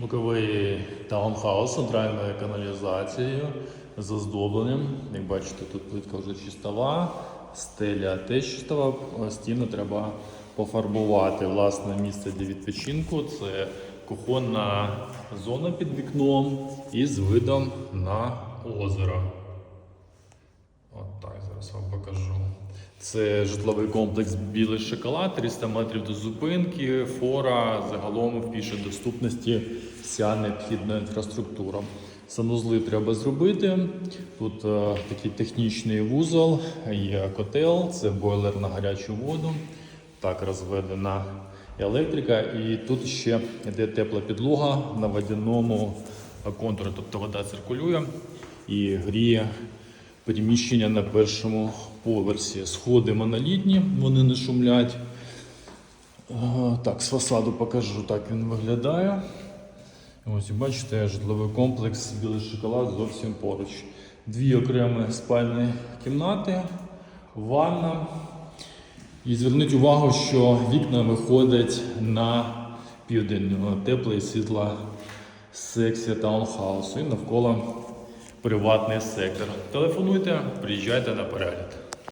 Боковий таунхаус з центральною каналізацією з оздобленням. Як бачите, тут плитка вже чистова, стеля теж чистова, стіни треба пофарбувати. Власне місце для відпочинку це кухонна зона під вікном із видом на озеро. Зараз вам покажу. Це житловий комплекс Білий шоколад, 300 метрів до зупинки, фора, загалом в пішій доступності вся необхідна інфраструктура. Санузли треба зробити. Тут е, такий технічний вузол, є котел, це бойлер на гарячу воду. Так розведена електрика. І тут ще йде тепла підлога на водяному контурі, тобто вода циркулює і гріє приміщення на першому поверсі. Сходи монолітні, вони не шумлять. Так, з фасаду покажу, так він виглядає. Ось бачите, житловий комплекс Білий шоколад зовсім поруч. Дві окремі спальні кімнати, ванна. І зверніть увагу, що вікна виходять на південь, тепла і світла секція таунхаусу і навколо приватний сектор. Телефонуйте, приїжджайте на перегляд.